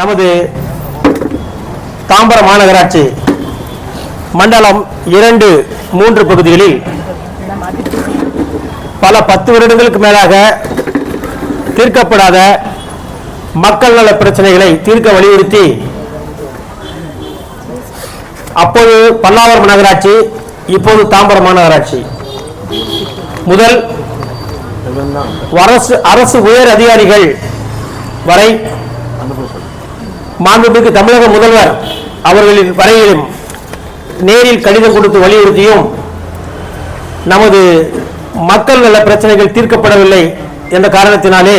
நமது தாம்பரம் மாநகராட்சி மண்டலம் இரண்டு மூன்று பகுதிகளில் பல பத்து வருடங்களுக்கு மேலாக தீர்க்கப்படாத மக்கள் நல பிரச்சனைகளை தீர்க்க வலியுறுத்தி அப்போது பல்லாவரம் நகராட்சி இப்போது தாம்பரம் மாநகராட்சி. முதல் அரசு அரசு உயர் அதிகாரிகள் வரை மாண்புமிகு தமிழக முதல்வர் அவர்களின் வரையிலும் நேரில் கடிதம் கொடுத்து வலியுறுத்தியும் நமது மக்கள் நல பிரச்சனைகள் தீர்க்கப்படவில்லை என்ற காரணத்தினாலே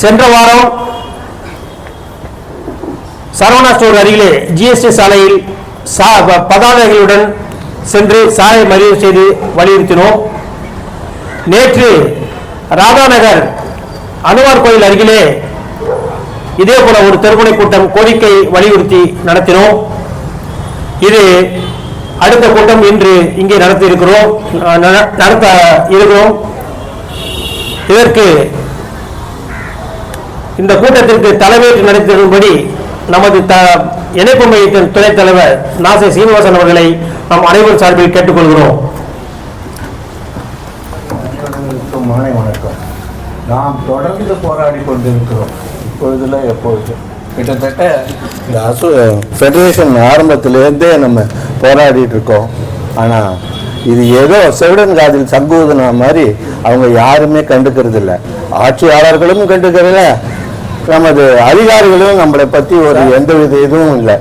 சென்ற வாரம் சரவணா ஸ்டோர் அருகிலே ஜிஎஸ்டி சாலையில் பதாதைகளுடன் சென்று சாலை மறியல் செய்து வலியுறுத்தினோம். நேற்று ராதாநகர் அனுமார் கோயில் அருகிலே இதே போல ஒரு தெருமுனை கூட்டம் கோரிக்கை வலியுறுத்தி நடத்தினோம். இது அடுத்த கூட்டம் இன்று இங்கே நடத்தி இருக்கிறோம் நடத்த இருக்கிறோம். இதற்கு இந்த கூட்டத்திற்கு தலைமையேற்று நடத்தியபடி நமது த இணைப்பு மையத்தின் துணைத் தலைவர் நாசை சீனிவாசன் அவர்களை நாம் அனைவரும் சார்பில் கேட்டுக்கொள்கிறோம். மாலை வணக்கம். நாம் தொடர்ந்து போராடி கொண்டிருக்கிறோம். இப்பொழுதுல எப்பொழுது? கிட்டத்தட்ட இந்த அசோ ஃபெடரேஷன் ஆரம்பத்திலேருந்தே நம்ம போராடிட்டு இருக்கோம் ஆனால் இது ஏதோ செவிடன் காதில் சங்கூதன மாதிரி அவங்க யாருமே கண்டுக்கிறது இல்லை ஆட்சியாளர்களும் கண்டுக்கிறதில்ல நமது அதிகாரிகளும் நம்மளை பற்றி ஒரு எந்தவித இதுவும் இல்லை.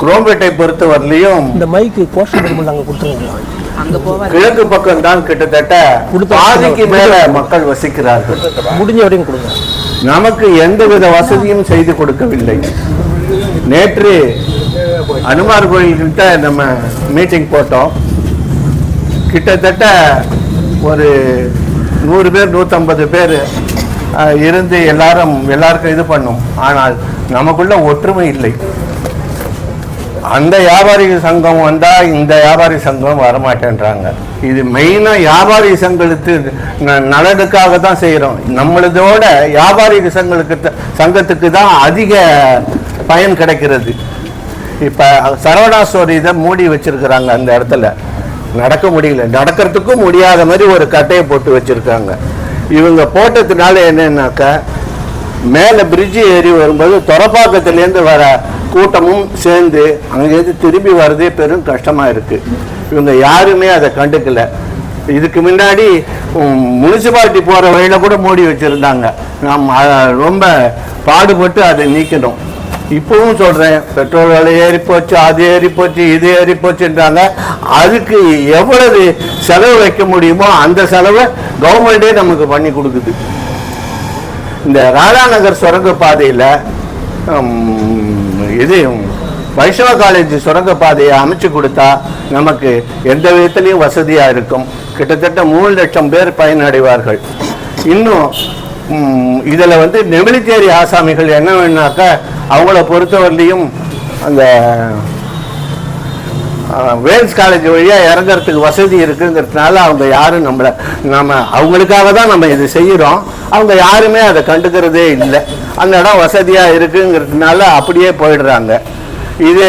குரோம்பேட்டை பொறுத்தவரையிலையும் இந்த மைக்கு கோஷம் நாங்கள் கொடுத்துருங்க கிழக்கு பக்கம் தான் கிட்டத்தட்ட பாதிக்கு மேல மக்கள் வசிக்கிறார்கள். முடிஞ்ச வரையும் கொடுங்க. நமக்கு எந்தவித வசதியும் செய்து கொடுக்கவில்லை. நேற்று அனுமார் கோயில்கிட்ட நம்ம மீட்டிங் போட்டோம். கிட்டத்தட்ட ஒரு நூறு பேர் நூற்றம்பது பேர் அஹ், இருந்து எல்லாரும் எல்லாருக்கும் இது பண்ணோம். ஆனால் நமக்குள்ள ஒற்றுமை இல்லை. அந்த வியாபாரி சங்கம் வந்தால் இந்த வியாபாரி சங்கம் வரமாட்டேன்றாங்க. இது மெயினாக வியாபாரி சங்கத்துக்கு ந- நலனுக்காக தான் செய்கிறோம் நம்மளதோட வியாபாரி சங்களுக்கு த- சங்கத்துக்கு தான் அதிக பயன் கிடைக்கிறது. இப்போ சரவணா ஸ்டோர் இதை மூடி வச்சிருக்கிறாங்க அந்த இடத்துல. நடக்க முடியல. நடக்கிறதுக்கும் முடியாத மாதிரி ஒரு கட்டையை போட்டு வச்சுருக்காங்க. இவங்க போட்டதுனால என்னன்னாக்கா மேலே பிரிட்ஜு ஏறி வரும்போது தொரப்பாக்கத்துலேருந்து வர கூட்டமும் சேர்ந்து அங்கேருந்து திரும்பி வரதே பெரும் கஷ்டமாக இருக்குது இவங்க யாருமே அதை கண்டுக்கல. இதுக்கு முன்னாடி முனிசிபாலிட்டி போகிற வழியில் கூட மூடி வச்சுருந்தாங்க. நாம் ரொம்ப பாடுபட்டு அதை நீக்கணும் இப்பவும் சொல்கிறேன் பெட்ரோல் விலை ஏறி போச்சு அது ஏறி போச்சு இது ஏறி போச்சுன்றாங்க. அதுக்கு எவ்வளவு செலவு வைக்க முடியுமோ அந்த செலவை கவர்மெண்ட்டே நமக்கு பண்ணி கொடுக்குது. இந்த ராதாநகர் சுரங்க பாதையில் இது வைஷ்ணவ காலேஜ் சுரங்க பாதையை அமைச்சு கொடுத்தா நமக்கு எந்த விதத்துலையும் வசதியாக இருக்கும். கிட்டத்தட்ட மூணு லட்சம் பேர் பயனடைவார்கள். இன்னும் இதில் வந்து நெமிலித்தேரி ஆசாமிகள் என்ன வேணாக்கா அவங்கள பொறுத்தவரையிலையும் அந்த வேல்ஸ் காலேஜ் வழியாக இறங்குறதுக்கு வசதி இருக்குங்கிறதுனால அவங்க யாரும் நம்மளை நம்ம அவங்களுக்காக தான் நம்ம இது செய்கிறோம் அவங்க யாருமே அதை கண்டுக்கிறதே இல்லை. அந்த இடம் வசதியாக இருக்குங்கிறதுனால அப்படியே போயிடுறாங்க. இது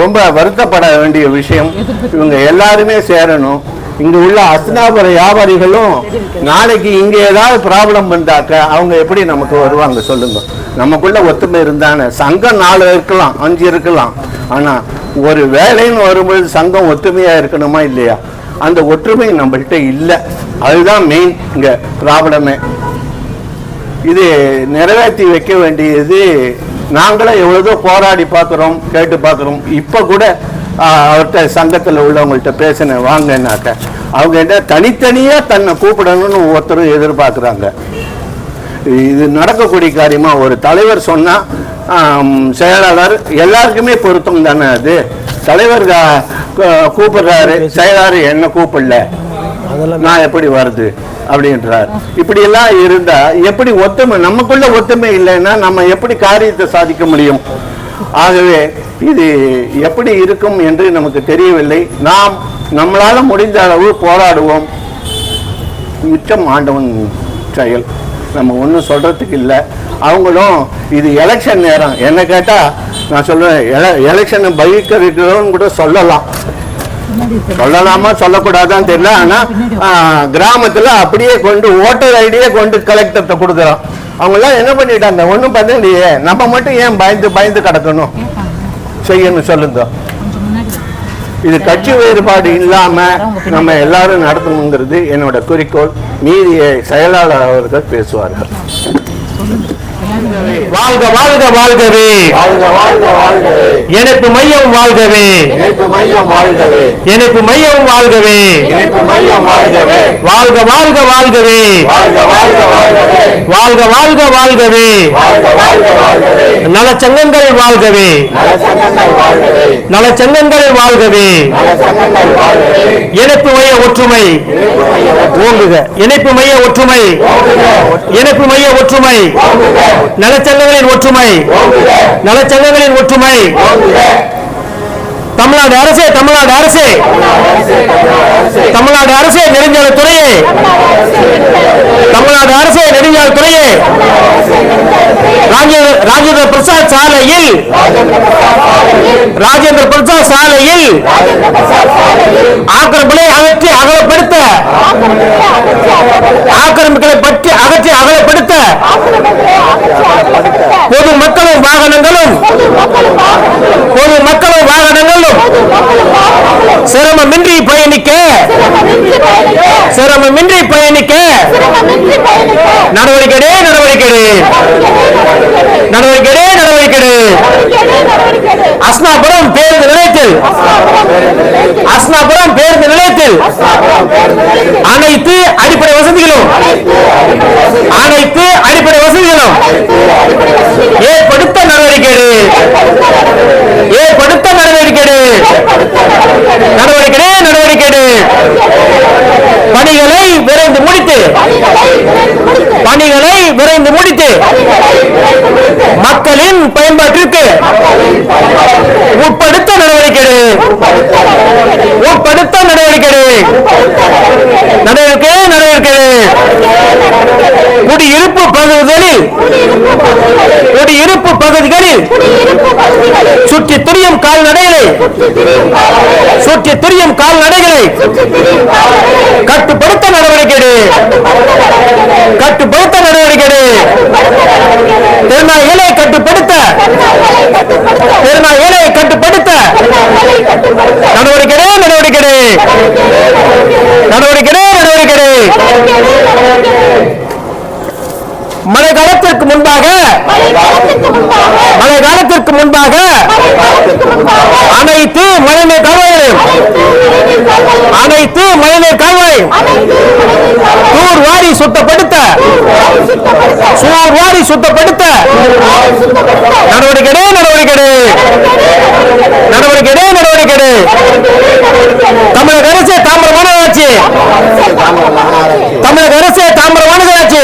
ரொம்ப வருத்தப்பட வேண்டிய விஷயம். இவங்க எல்லாருமே சேரணும். இங்கே உள்ள அஸ்தினாபுர வியாபாரிகளும் நாளைக்கு இங்கே ஏதாவது ப்ராப்ளம் வந்தாக்க அவங்க எப்படி நமக்கு வருவாங்க சொல்லுங்க. நமக்குள்ள ஒத்துமை இருந்தானே. சங்கம் நாலு இருக்கலாம் அஞ்சு இருக்கலாம். ஆனா ஒரு வேலைன்னு வரும்போது சங்கம் ஒத்துமையா இருக்கணுமா இல்லையா? அந்த ஒற்றுமை நம்மள்கிட்ட இல்லை. அதுதான் மெயின் இங்க ப்ராப்ளமே இது நிறைவேற்றி வைக்க வேண்டியது நாங்களும் எவ்வளதோ போராடி பார்க்குறோம் கேட்டு பார்க்குறோம். இப்போ கூட அவர்கிட்ட சங்கத்தில் உள்ளவங்கள்ட்ட பேசினேன் வாங்கன்னாக்க அவங்க என்ன தனித்தனியாக தன்னை கூப்பிடணும்னு ஒருத்தரும் எதிர்பார்க்குறாங்க. இது நடக்கக்கூடிய காரியமா ஒரு தலைவர் சொன்னா ஆம், செயலாளர் எல்லாருக்குமே பொருத்தம் தானே அது. தலைவர் கூப்பிடுறாரு செயலாளர் என்ன கூப்பிடல? நான் எப்படி வருது? அப்படின்றார். இப்படி எல்லாம் இருந்தா எப்படி ஒத்துமை நமக்குள்ள ஒத்துமை இல்லைன்னா நம்ம எப்படி காரியத்தை சாதிக்க முடியும்? ஆகவே இது எப்படி இருக்கும் என்று நமக்கு தெரியவில்லை. நாம் நம்மளால முடிந்த அளவு போராடுவோம். மிச்சம் ஆண்டவன் செயல். நம்ம ஒன்றும் சொல்றதுக்கு இல்லை. அவங்களும் இது எலெக்ஷன் நேரம். என்ன கேட்டால் நான் சொல்லுவேன் எலெக்ஷனை பகிர்க்கிறோன்னு கூட சொல்லலாம். சொல்லலாமா சொல்லக்கூடாதான்னு தெரியல. ஆனா கிராமத்தில் கிராமத்துல அப்படியே கொண்டு ஓட்டர் ஐடியே கொண்டு கலெக்டர்கிட்ட கொடுக்குறோம் அவங்கெல்லாம் என்ன பண்ணிட்டாங்க? ஒன்றும் பண்ணலையே நம்ம மட்டும் ஏன் பயந்து பயந்து கிடக்கணும்? செய்யணும் சொல்லுங்க. இது கட்சி வேறுபாடு இல்லாமல் நம்ம எல்லாரும் நடத்தணுங்கிறது என்னோட குறிக்கோள். மீதியை செயலாளர் அவர்கள் பேசுவார்கள். வாழ்க வாழ்க வாழ்கவே. வாழ்க வாழ்க வாழ்கவே. இணைப்பு மையம் வாழ்கவே. இணைப்பு மையம் வாழ்கவே. வாழ்க வாழ்க வாழ்கவே. வாழ்க வாழ்க வாழ்கவே. வாழ்கவே வாழ்கவே நலச்சங்கங்கள் வாழ்கவே. நலச்சங்கங்கள் வாழ்கவே. இணைப்பு மைய ஒற்றுமை. ஓங்குக. இணைப்பு மைய ஒற்றுமை. இணைப்பு மைய ஒற்றுமை. நலச்சங்கங்களின் ஒற்றுமை. நலச்சங்கங்களின் ஒற்றுமை. தமிழ்நாடு அரசே தமிழ்நாடு அரசே. தமிழ்நாடு அரசே நெடுஞ்சாலை துறையே. தமிழ்நாடு அரசே நெடுஞ்சாலை துறையே. ராஜேந்திர ராஜேந்திர பிரசாத் சாலையில். ராஜேந்திர பிரசாத் சாலையில். ஆக்கிரமிப்புகளை அகற்றி அகலப்படுத்த. ஆக்கிரமிப்புகளை பற்றி அகற்றி அகலப்படுத்த. பொது மக்களும் வாகனங்களும் பொது மக்களும் வாகனங்களும் சிரமமின்றி பயணிக்க சிரமமின்றி பயணிக்க நடவடிக்கை எடு, நடவடிக்கை நடவடிக்கை அஸ்னாபுரம் பேருந்து நிலையத்தில் அஸ்னாபுரம் பேருந்து நிலையத்தில் அனைத்து அடிப்படை வசதிகளும் அனைத்து அடிப்படை வசதிகளும் ஏற்படுத்த நடவடிக்கை ஏற்படுத்த நடவடிக்கை நடவடிக்கை நடவடிக்கை பணிகளை விரைந்து முடித்து பணிகளை மக்களின் பயன்பாட்டிற்கு உட்படுத்த நடவடிக்கை உட்படுத்த நடவடிக்கை நடவடிக்கை நடவடிக்கை குடியிருப்பு பகுதிகளில் குடியிருப்பு பகுதிகளில் சுற்றி திரியும் கால்நடைகளை சுற்றி திரியும் கால்நடைகளை கட்டுப்படுத்த நடவடிக்கை கட்டு திருநாய்களை கட்டுப்படுத்த திருநாய்களை கட்டுப்படுத்த நடவடிக்கை நடவடிக்கை. நடவடிக்கை நடவடிக்கை. மழை காலத்திற்கு முன்பாக மழை காலத்திற்கு முன்பாக அனைத்து மழைநீர் கால்வாய்களையும் அனைத்து மழைநீர் கால்வாய் தூர் வாரி சுத்தப்படுத்த சூர் வாரி சுத்தப்படுத்த நடவடிக்கை நடவடிக்கை. நடவடிக்கை நடவடிக்கை. தமிழக அரசு தாமிர மாநகராட்சி தமிழக அரசு தாமிர மாநகராட்சி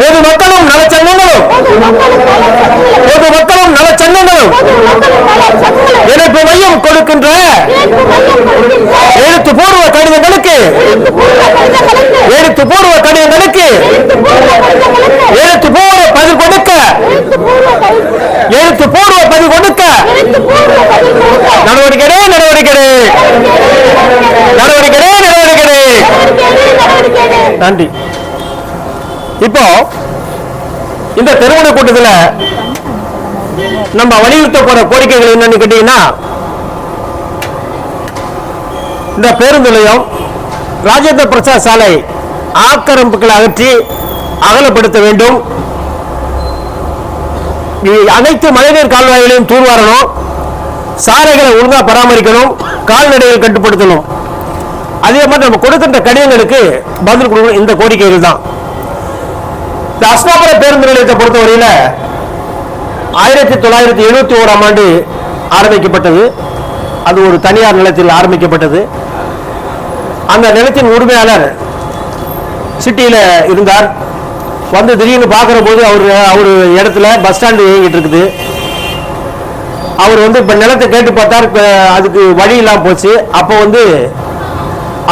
பொது மக்களும் நலச்சங்கங்களும் பொது மக்களும் நலச்சங்கங்களும் இணைப்பு மையம் கொடுக்கின்ற எழுத்துப்பூர்வ கடிதங்களுக்கு எழுத்துப்பூர்வ கடிதங்களுக்கு. எழுத்துப்பூர்வ பதில் கொடுக்க. எழுத்துப்பூர்வ பதில் கொடுக்க. நடவடிக்கை நடவடிக்கை. நடவடிக்கை நடவடிக்கை. நன்றி. இப்போ இந்த திருமண கூட்டத்துல நம்ம வலியுறுத்த போற கோரிக்கைகள் என்னன்னு கேட்டீங்கன்னா இந்த பேருந்து நிலையம் ராஜேந்திர பிரசாத் சாலை ஆக்கிரமிப்புகளை அகற்றி அகலப்படுத்த வேண்டும். அனைத்து மழைநீர் கால்வாய்களையும் தூர்வாரணும். சாலைகளை ஒழுங்கா பராமரிக்கணும். கால்நடைகள் கட்டுப்படுத்தணும். அதே மாதிரி நம்ம கொடுக்கின்ற கடிதங்களுக்கு பதில் கொடுக்கணும் இந்த கோரிக்கைகள் தான். இந்த அஸ்தாபுர பேருந்து நிலையத்தை பொறுத்தவரையில் ஆயிரத்தி தொள்ளாயிரத்தி எழுபத்தி ஓராம் ஆண்டு ஆரம்பிக்கப்பட்டது. அது ஒரு தனியார் நிலத்தில் ஆரம்பிக்கப்பட்டது. அந்த நிலத்தின் உரிமையாளர் சிட்டியில் இருந்தார். வந்து திடீர்னு பார்க்குற போது அவர் அவர் இடத்துல பஸ் ஸ்டாண்டு இயங்கிட்டு இருக்குது. அவர் வந்து இப்போ நிலத்தை கேட்டு பார்த்தார் அதுக்கு வழி இல்லாமல் போச்சு. அப்போ வந்து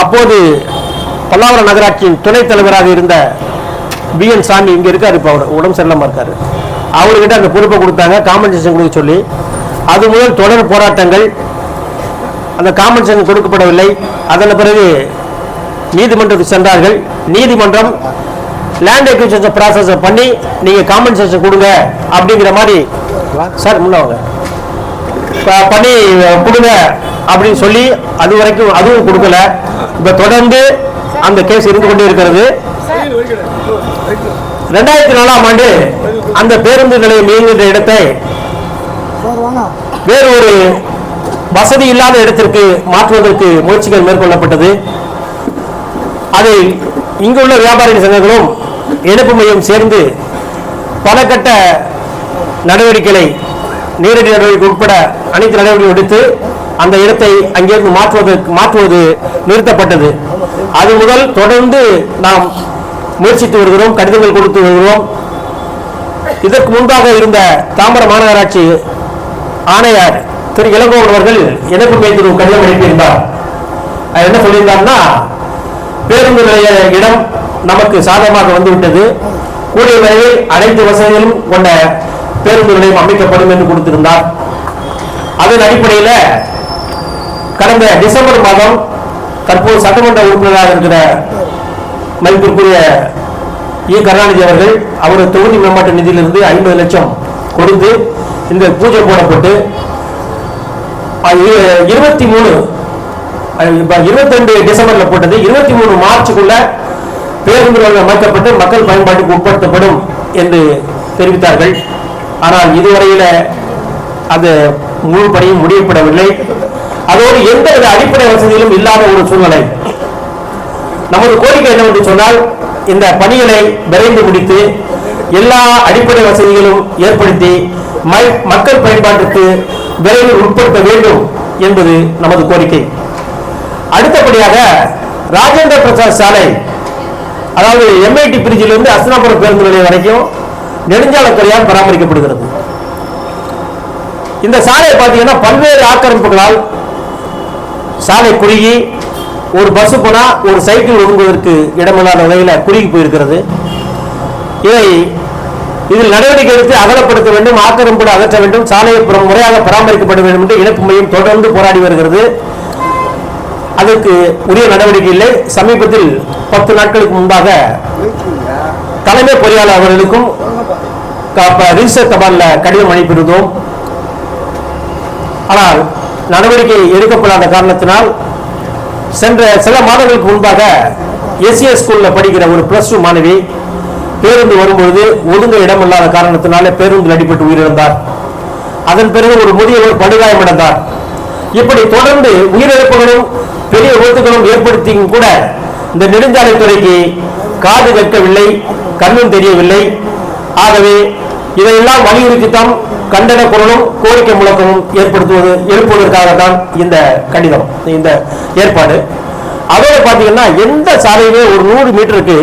அப்போது பல்லாவரம் நகராட்சியின் துணைத் தலைவராக இருந்த பிஎன் சாமி இங்கே இருக்கார் இப்போ அவர் உடம்பு சரியில்லாமல் இருக்கார். அவர்கிட்ட அந்த பொறுப்பை கொடுத்தாங்க காம்பன்சேஷன் கொடுக்க சொல்லி. அது முதல் தொடர் போராட்டங்கள் அந்த காம்பன்சேஷன் கொடுக்கப்படவில்லை. அதன் பிறகு நீதிமன்றத்துக்கு சென்றார்கள். நீதிமன்றம் லேண்ட் எக்விஷன் ப்ராசஸ் பண்ணி நீங்கள் காம்பன்சேஷன் கொடுங்க அப்படிங்கிற மாதிரி சார் முன்னாங்க பண்ணி கொடுங்க அப்படின்னு சொல்லி அது வரைக்கும் அதுவும் கொடுக்கல. இப்போ தொடர்ந்து அந்த கேஸ் இருந்து கொண்டே இருக்கிறது. ரெண்டாயிரத்தி நாலாம் ஆண்டு அந்த பேருந்து நிலையம் இயங்குகின்ற இடத்தை வேறு ஒரு வசதி இல்லாத இடத்திற்கு மாற்றுவதற்கு முயற்சிகள் மேற்கொள்ளப்பட்டது. அதை இங்குள்ள வியாபாரி சங்கங்களும் இணைப்பு மையம் சேர்ந்து பல கட்ட நடவடிக்கைகளை நேரடி நடவடிக்கை உட்பட அனைத்து நடவடிக்கையும் எடுத்து அந்த இடத்தை அங்கிருந்து மாற்றுவதற்கு மாற்றுவது நிறுத்தப்பட்டது. அது முதல் தொடர்ந்து நாம் முயற்சித்து வருகிறோம் கடிதங்கள் கொடுத்து வருகிறோம். இதற்கு முன்பாக இருந்த தாம்பரம் மாநகராட்சி ஆணையர் திரு இளங்கோவன் அவர்கள் இணைப்பு மையத்திற்கு கடிதம் அனுப்பியிருந்தார். அது என்ன சொல்லியிருந்தார்னா பேருந்து நிலைய இடம் நமக்கு சாதகமாக வந்துவிட்டது. கூடிய விரைவில் அனைத்து வசதிகளும் கொண்ட பேருந்து நிலையம் அமைக்கப்படும் என்று கொடுத்திருந்தார். அதன் அடிப்படையில் கடந்த டிசம்பர் மாதம் தற்போது சட்டமன்ற உறுப்பினராக இருக்கிற மதிப்பிற்குரிய இ. கருணாநிதி அவர்கள் அவர் தொகுதி மேம்பாட்டு நிதியிலிருந்து ஐம்பது லட்சம் கொடுத்து இந்த பூஜை போடப்பட்டு இருபத்தி மூணு இருபத்தி ரெண்டு டிசம்பர்ல போட்டது. இருபத்தி மூணு மார்ச்சுக்குள்ள பேருந்துகள் அமைக்கப்பட்டு மக்கள் பயன்பாட்டுக்கு உட்படுத்தப்படும் என்று தெரிவித்தார்கள். ஆனால் இதுவரையில அது முழு பணியும் முடியப்படவில்லை. அதோடு எந்தவித அடிப்படை வசதிகளும் இல்லாத ஒரு சூழ்நிலை. நமது கோரிக்கை என்னவென்று சொன்னால் இந்த பணிகளை விரைந்து முடித்து எல்லா அடிப்படை வசதிகளும் ஏற்படுத்தி மக்கள் பயன்பாட்டுக்கு விரைவில் உட்படுத்த வேண்டும் என்பது நமது கோரிக்கை. அடுத்தபடியாக ராஜேந்திர பிரசாத் சாலை அதாவது எம்ஐடி பிரிட்ஜிலிருந்து அஸ்தினாபுரம் பேருந்து நிலையம் வரைக்கும் நெடுஞ்சாலைத்துறையால் பராமரிக்கப்படுகிறது. இந்த சாலையை பார்த்தீங்கன்னா பல்வேறு ஆக்கிரமிப்புகளால் சாலை குறுகி ஒரு பஸ் போனா ஒரு சைக்கிள் ஒதுங்குவதற்கு இடமில்லாத வகையில் குறுகி போயிருக்கிறது. இதை இதில் நடவடிக்கை எடுத்து அகலப்படுத்த வேண்டும் ஆக்கிரமிப்பு அகற்ற வேண்டும் சாலையை புறம் முறையாக பராமரிக்கப்பட வேண்டும் என்று இணைப்பு மையம் தொடர்ந்து போராடி வருகிறது. அதற்கு உரிய நடவடிக்கை இல்லை. சமீபத்தில் பத்து நாட்களுக்கு முன்பாக தலைமை பொறியாளர் அவர்களுக்கும் ரிஜிஸ்டர் கடிதம் அனுப்பியிருந்தோம். ஆனால் நடவடிக்கை எடுக்கப்படாத காரணத்தினால் சென்ற சில மாதங்களுக்கு முன்பாக எஸ்சிஎஸ் ஸ்கூல்ல படிக்கிற ஒரு பிளஸ் டூ மாணவி பேருந்து வரும்பொழுது ஒதுங்க இடம் இல்லாத பேருந்தில் அடிபட்டு உயிரிழந்தார். அதன் பிறகு ஒரு முதியவர் படுகாயமடைந்தார். இப்படி தொடர்ந்து உயிரிழப்புகளும் பெரிய விபத்துகளும் ஏற்படுத்தியும் கூட இந்த நெடுஞ்சாலைத்துறைக்கு காது கேட்கவில்லை கண்ணும் தெரியவில்லை. ஆகவே இதையெல்லாம் வலியுறுத்தித்தான் கண்டன குரலும் கோரிக்கை முழக்கமும் ஏற்படுத்துவது எழுப்புவதற்காக தான் இந்த கடிதம் இந்த ஏற்பாடு. அதோட பார்த்தீங்கன்னா எந்த சாலையுமே ஒரு நூறு மீட்டருக்கு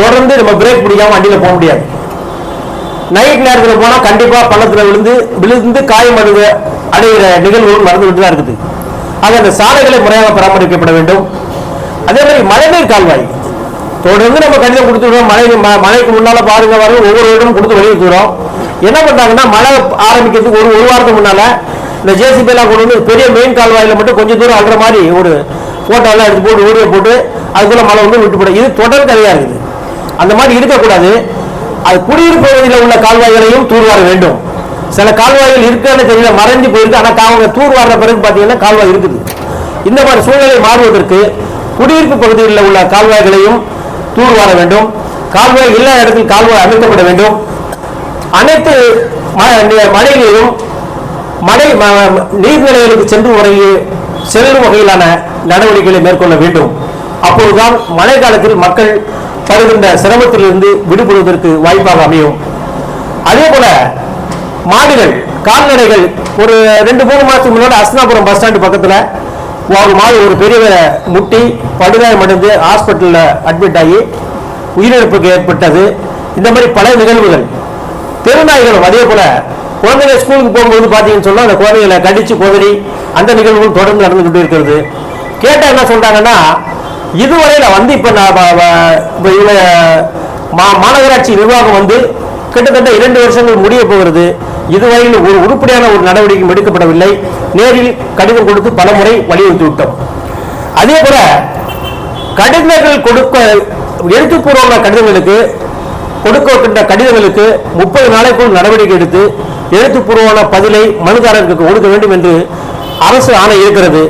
தொடர்ந்து நம்ம பிரேக் பிடிக்காம வண்டியில் போக முடியாது. நைட் நேரத்தில் போனால் கண்டிப்பாக பள்ளத்தில் விழுந்து விழுந்து காயம் அடைகிற நிகழ்வுகள் நடந்துவிட்டு தான் இருக்குது. ஆக அந்த சாலைகளை முறையாக பராமரிக்கப்பட வேண்டும். அதே மாதிரி மழைநீர் கால்வாய். தொடர்ந்து நம்ம கடிதம் கொடுத்துருக்கோம் மழை ம- மழைக்கு முன்னால பாருங்க பாருங்க ஒவ்வொரு இடமும் கொடுத்து வலியுறுத்துறோம் என்ன பண்றாங்கன்னா மழை ஆரம்பிக்கிறதுக்கு ஒரு ஒரு வாரத்துக்கு முன்னால இந்த ஜேசிபி எல்லாம் கொண்டு வந்து பெரிய மெயின் கால்வாயில மட்டும் கொஞ்சம் தூரம் அழுற மாதிரி ஒரு போட்டோ எல்லாம் எடுத்து போட்டு வீடியோ போட்டு அதுக்குள்ள மழை வந்து விட்டு போடும் இது தொடர் கதையா இருக்குது. அந்த மாதிரி இருக்கக்கூடாது. அது குடியிருப்பு பகுதியில் உள்ள கால்வாய்களையும் தூர்வார வேண்டும். சில கால்வாய்கள் இருக்குன்னு தெரியல மறைஞ்சு போயிருக்கு. ஆனால் அவங்க தூர்வார பிறகு பார்த்தீங்கன்னா கால்வாய் இருக்குது. இந்த மாதிரி சூழ்நிலை மாறுவதற்கு குடியிருப்பு பகுதிகளில் உள்ள கால்வாய்களையும் தூர்வார வேண்டும். கால்வாய் இல்லாத இடத்தில் கால்வாய் அமைக்கப்பட வேண்டும். அனைத்து ம- நி- மழை மழை ம- நீர்நிலைகளுக்கு சென்று வரையில் செல்லும் வகையிலான நடவடிக்கைகளை மேற்கொள்ள வேண்டும். அப்போதுதான் மழை காலத்தில் மக்கள் படுகின்ற சிரமத்திலிருந்து விடுபடுவதற்கு வாய்ப்பாக அமையும். அதே போல மாடுகள் கால்நடைகள். ஒரு ரெண்டு மூணு மாசத்துக்கு முன்னாடி அஸ்னாபுரம் பஸ் ஸ்டாண்டு பக்கத்துல ஒரு மாடு ஒரு பெரிய முட்டி படுகாயம் அடைந்து ஹாஸ்பிட்டல்ல அட்மிட் ஆகி உயிரிழப்புக்கு ஏற்பட்டது. இந்த மாதிரி பல நிகழ்வுகள். தெருநாய்களும் அதே போல குழந்தைங்க ஸ்கூலுக்கு போகும்போது பார்த்தீங்கன்னு சொன்னா அந்த குழந்தைகளை கடிச்சு கோதறி அந்த நிகழ்வுகள் தொடர்ந்து நடந்துகிட்டு இருக்கிறது. கேட்டா என்ன சொல்றாங்கன்னா இதுவரையில வந்து இப்ப நான் வ- இவங்க மா- மாநகராட்சி நிர்வாகம் வந்து கிட்டத்தட்ட இரண்டு வருஷங்கள் முடிய போகிறது. இதுவரையில் ஒரு உருப்படியான ஒரு நடவடிக்கையும் எடுக்கப்படவில்லை. நேரில் கடிதம் கொடுத்து பலமுறை வலியுறுத்தி விட்டோம். அதே போல கடிதங்கள் கொடுக்க எழுத்துப்பூர்வமான கடிதங்களுக்கு கொடுக்கின்ற கடிதங்களுக்கு முப்பது நாளைக்குள் நடவடிக்கை எடுத்து எழுத்துப்பூர்வமான பதிலை மனுதாரர்களுக்கு கொடுக்க வேண்டும் என்று அரசு ஆணை இருக்கிறது.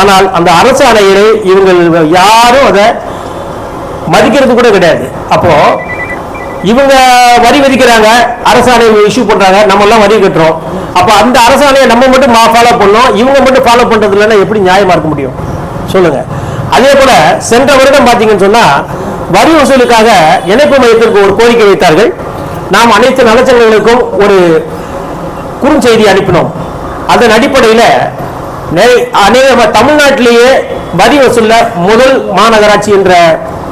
ஆனால் அந்த அரசு ஆணையை இவங்க யாரும் அதை மதிக்கிறது கூட கிடையாது. அப்போ இவங்க வரி விதிக்கிறாங்க அரசாணை இஷ்யூ பண்றாங்க நம்ம எல்லாம் வரி கட்டுறோம். அப்ப அந்த அரசாணையை நம்ம மட்டும் ஃபாலோ பண்ணோம் இவங்க மட்டும் ஃபாலோ பண்றது இல்லைன்னா எப்படி நியாயமா இருக்க முடியும்? சொல்லுங்க. அதே போல சென்ற வருடம் பாத்தீங்கன்னு சொன்னா வரி வசூலுக்காக இணைப்பு மையத்திற்கு ஒரு கோரிக்கை வைத்தார்கள். நாம் அனைத்து நலச்சங்கங்களுக்கும் ஒரு குறுஞ்செய்தி அனுப்பினோம். அதன் அடிப்படையில் அநேக தமிழ்நாட்டிலேயே வரி வசூலில் முதல் மாநகராட்சி என்ற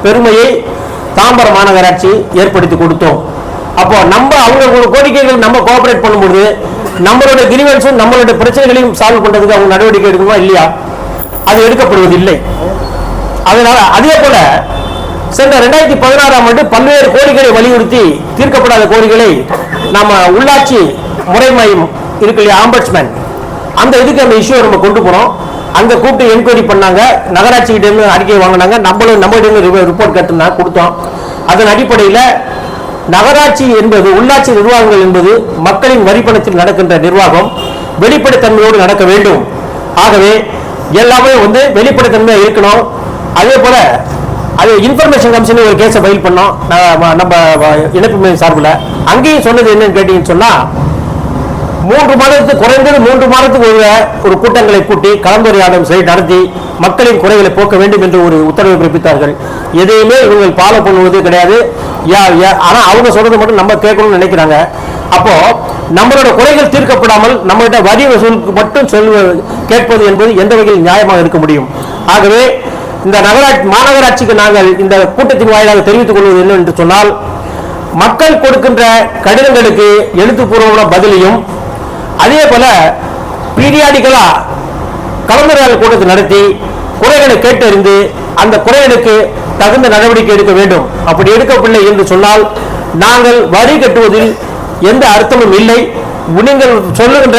பெருமையை தாம்பரம் மாநகராட்சி ஏற்படுத்தி கொடுத்தோம். அப்போ நம்ம அவங்க கோரிக்கைகள் நம்ம கோஆபரேட் பண்ணும்போது நம்மளுடைய கிரிவன்ஸும் நம்மளுடைய பிரச்சனைகளையும் சால்வ் பண்றதுக்கு அவங்க நடவடிக்கை எடுக்கணுமா இல்லையா? அது எடுக்கப்படுவதில்லை. அதனால அதே போல சென்ற ரெண்டாயிரத்தி பதினாறாம் ஆண்டு பல்வேறு கோரிக்கைகளை வலியுறுத்தி தீர்க்கப்படாத கோரிக்கைகளை நாம உள்ளாட்சி முறைமையும் இருக்கு இல்லையா ஆம்பட்ஸ்மேன் அந்த இதுக்கு அந்த இஷ்யூ நம்ம கொண்டு போனோம் அங்க கூப்பிட்டு என்கொயரி பண்ணாங்க. நகராட்சி கிட்ட இருந்து அறிக்கை வாங்கினாங்க. நம்மளும் நம்ம கிட்ட ரிப்போர்ட் கேட்டுனா கொடுத்தோம். அதன் அடிப்படையில் நகராட்சி என்பது உள்ளாட்சி நிர்வாகங்கள் என்பது மக்களின் வரிப்பணத்தில் நடக்கின்ற நிர்வாகம். வெளிப்படைத்தன்மையோடு நடக்க வேண்டும். ஆகவே எல்லாமே வந்து வெளிப்படைத்தன்மையா இருக்கணும். அதே போல அது இன்ஃபர்மேஷன் கமிஷன் ஒரு கேஸை ஃபைல் பண்ணோம். நம்ம இணைப்பு சார்பில். அங்கேயும் சொன்னது என்னன்னு கேட்டீங்கன்னு சொன்னா மூன்று மாதத்துக்கு குறைந்தது மூன்று மாதத்துக்கு ஒரு ஒரு கூட்டங்களை கூட்டி கலந்துரையாடல் சரி நடத்தி மக்களின் குறைகளை போக்க வேண்டும் என்று ஒரு உத்தரவை பிறப்பித்தார்கள். எதையுமே இவங்க ஃபாலோ பண்ணுவது கிடையாது. ஆனால் யா- அவங்க சொல்றது மட்டும் நம்ம கேட்கணும்னு நினைக்கிறாங்க. அப்போ நம்மளோட குறைகள் தீர்க்கப்படாமல் நம்மகிட்ட வரி வசூலுக்கு மட்டும் சொல்வ கேட்பது என்பது எந்த வகையில் நியாயமாக இருக்க முடியும்? ஆகவே இந்த நகராட்சி மாநகராட்சிக்கு நாங்கள் இந்த கூட்டத்தின் வாயிலாக தெரிவித்துக் கொள்வது என்ன என்று சொன்னால் மக்கள் கொடுக்கின்ற கடிதங்களுக்கு எழுத்துப்பூர்வமான பதிலையும் அதே போல பீரியாடிக்கலா கலந்துரையாடல் கூட்டத்தை நடத்தி குறைகளை கேட்டறிந்து அந்த குறைகளுக்கு தகுந்த நடவடிக்கை எடுக்க வேண்டும். அப்படி எடுக்கவில்லை என்று சொன்னால் நாங்கள் வரி கட்டுவதில் எந்த அர்த்தமும் இல்லை. நீங்கள் சொல்லுகின்ற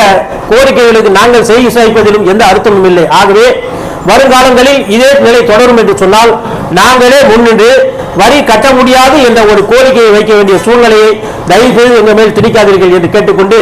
கோரிக்கைகளுக்கு நாங்கள் செய்தி சாய்ப்பதிலும் எந்த அர்த்தமும் இல்லை. ஆகவே வருங்காலங்களில் இதே நிலை தொடரும் என்று சொன்னால் நாங்களே முன்னின்று வரி கட்ட முடியாது என்ற ஒரு கோரிக்கையை வைக்க வேண்டிய சூழ்நிலையை தயவு செய்து எங்கள் மேல் திணிக்காதீர்கள் என்று கேட்டுக்கொண்டு